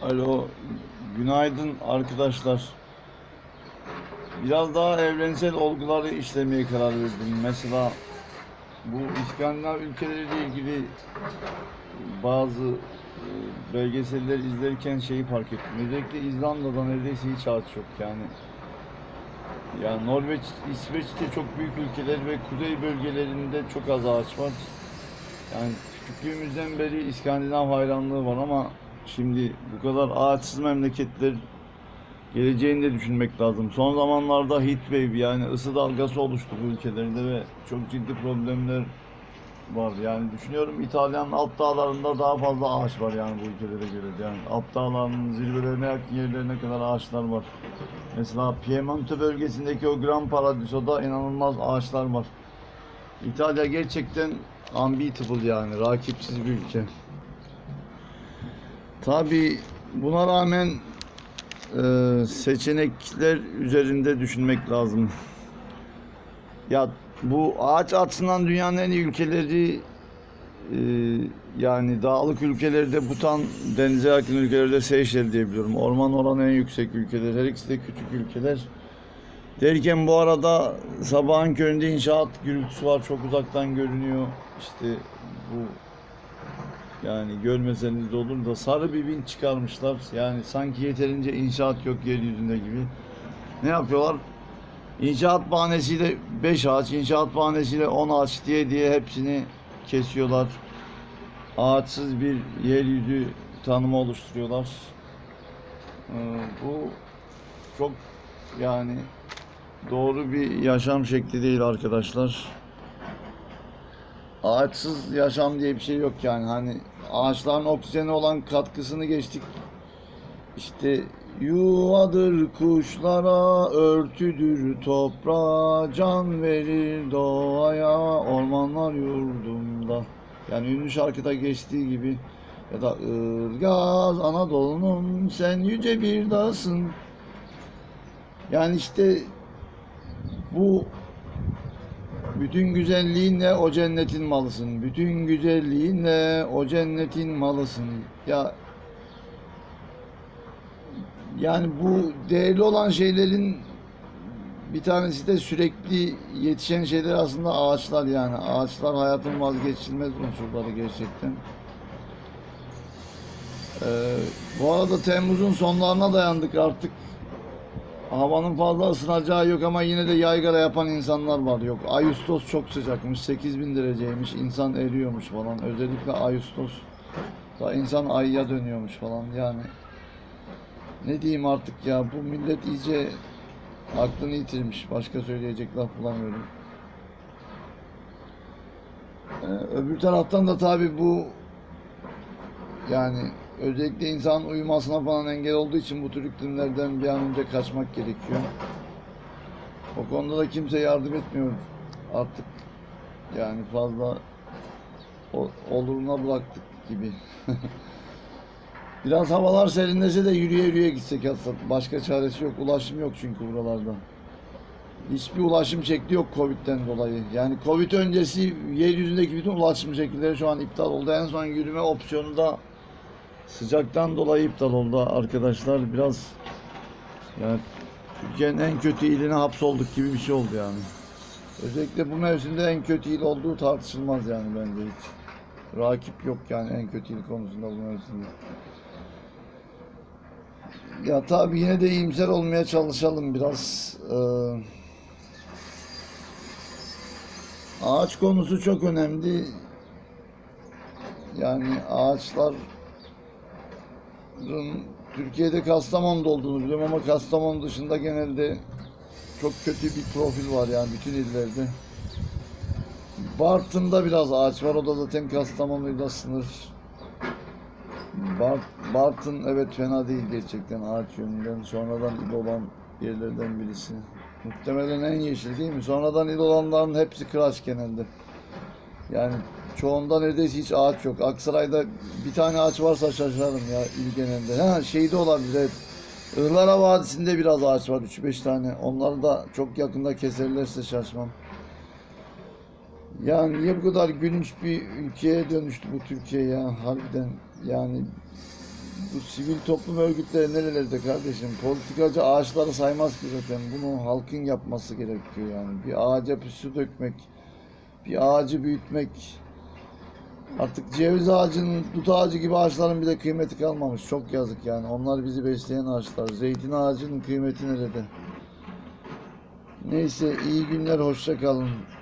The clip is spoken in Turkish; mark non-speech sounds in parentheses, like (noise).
Alo, günaydın arkadaşlar. Biraz daha evrensel olguları işlemeye karar verdim. Mesela bu İskandinav ülkeleriyle ilgili bazı e, belgeseller izlerken şeyi fark ettim. Özellikle İzlanda'da neredeyse hiç ağaç yok yani. Yani Norveç, İsveç'te çok büyük ülkeler ve kuzey bölgelerinde çok az ağaç var. Yani küçüklüğümüzden beri İskandinav hayranlığı var ama şimdi bu kadar ağaçsız memleketler geleceğini de düşünmek lazım. Son zamanlarda heat wave yani ısı dalgası oluştu bu ülkelerde ve çok ciddi problemler var. Yani düşünüyorum İtalyan alt dağlarında daha fazla ağaç var yani bu ülkelere göre. Yani alt dağlarının zirvelerine yakın yerlerine kadar ağaçlar var. Mesela Piemonte bölgesindeki o Gran Paradiso'da inanılmaz ağaçlar var. İtalya gerçekten unbeatable yani rakipsiz bir ülke. Tabi buna rağmen e, seçenekler üzerinde düşünmek lazım. Ya bu ağaç açısından dünyanın en iyi ülkeleri e, yani dağlık ülkelerde Butan, denize yakın ülkelerde Seyşel diyebiliyorum. Orman oranı en yüksek ülkeler. Her ikisi de küçük ülkeler. Derken bu arada sabahın köründe inşaat gürültüsü var. Çok uzaktan görünüyor. İşte bu yani görmeseniz de olur da sarı bir vinç çıkarmışlar. Yani sanki yeterince inşaat yok yeryüzünde gibi. Ne yapıyorlar? İnşaat bahanesiyle 5 ağaç, inşaat bahanesiyle 10 ağaç diye diye hepsini kesiyorlar. Ağaçsız bir yeryüzü tanımı oluşturuyorlar. Ee, bu çok yani doğru bir yaşam şekli değil arkadaşlar. Ağaçsız yaşam diye bir şey yok yani. Hani ağaçların oksijene olan katkısını geçtik. İşte yuvadır kuşlara, örtüdür toprağa, can verir doğaya, ormanlar yurdumda. Yani ünlü şarkıda geçtiği gibi ya da Ilgaz Anadolu'nun sen yüce bir dağsın. Yani işte bu bütün güzelliğinle o cennetin malısın. Bütün güzelliğinle o cennetin malısın. Ya yani bu değerli olan şeylerin bir tanesi de sürekli yetişen şeyler aslında ağaçlar yani. Ağaçlar hayatın vazgeçilmez unsurları gerçekten. Ee, bu arada Temmuz'un sonlarına dayandık artık. Havanın fazla ısınacağı yok ama yine de yaygara yapan insanlar var. Yok Ağustos çok sıcakmış. 8000 dereceymiş. insan eriyormuş falan. Özellikle Ağustos da insan ayya dönüyormuş falan. Yani ne diyeyim artık ya bu millet iyice aklını yitirmiş. Başka söyleyecek laf bulamıyorum. Ee, öbür taraftan da tabi bu yani özellikle insan uyumasına falan engel olduğu için bu tür iklimlerden bir an önce kaçmak gerekiyor. O konuda da kimse yardım etmiyor artık. Yani fazla oluruna bıraktık gibi. (laughs) Biraz havalar serinlese de yürüye yürüye gitsek aslında. Başka çaresi yok. Ulaşım yok çünkü buralarda. Hiçbir ulaşım şekli yok Covid'den dolayı. Yani Covid öncesi yeryüzündeki bütün ulaşım şekilleri şu an iptal oldu. En son yürüme opsiyonu da sıcaktan dolayı iptal oldu arkadaşlar. Biraz yani Türkiye'nin en kötü iline hapsolduk gibi bir şey oldu yani. Özellikle bu mevsimde en kötü il olduğu tartışılmaz yani bence hiç. Rakip yok yani en kötü il konusunda bu mevsimde. Ya tabii yine de iyimser olmaya çalışalım biraz. Ee, ağaç konusu çok önemli. Yani ağaçların Türkiye'de Kastamonu'da olduğunu biliyorum ama Kastamonu dışında genelde çok kötü bir profil var yani bütün illerde. Bartın'da biraz ağaç var. O da zaten Kastamonu'yla sınır. Bart, Bartın evet fena değil gerçekten ağaç yönünden. Sonradan il olan yerlerden birisi. Muhtemelen en yeşil değil mi? Sonradan il olanların hepsi kıraç genelde. Yani çoğunda neredeyse hiç ağaç yok. Aksaray'da bir tane ağaç varsa şaşarım ya il genelinde. Ha şeyde olabilir evet. Ihlara Vadisi'nde biraz ağaç var 3-5 tane. Onları da çok yakında keserlerse şaşmam. Yani niye bu kadar gülünç bir ülkeye dönüştü bu Türkiye ya harbiden yani Bu sivil toplum örgütleri nerelerde kardeşim? Politikacı ağaçları saymaz ki zaten. Bunu halkın yapması gerekiyor yani. Bir ağaca su dökmek, bir ağacı büyütmek. Artık ceviz ağacının, dut ağacı gibi ağaçların bile kıymeti kalmamış. Çok yazık yani. Onlar bizi besleyen ağaçlar. Zeytin ağacının kıymeti nerede? Neyse iyi günler, hoşça kalın.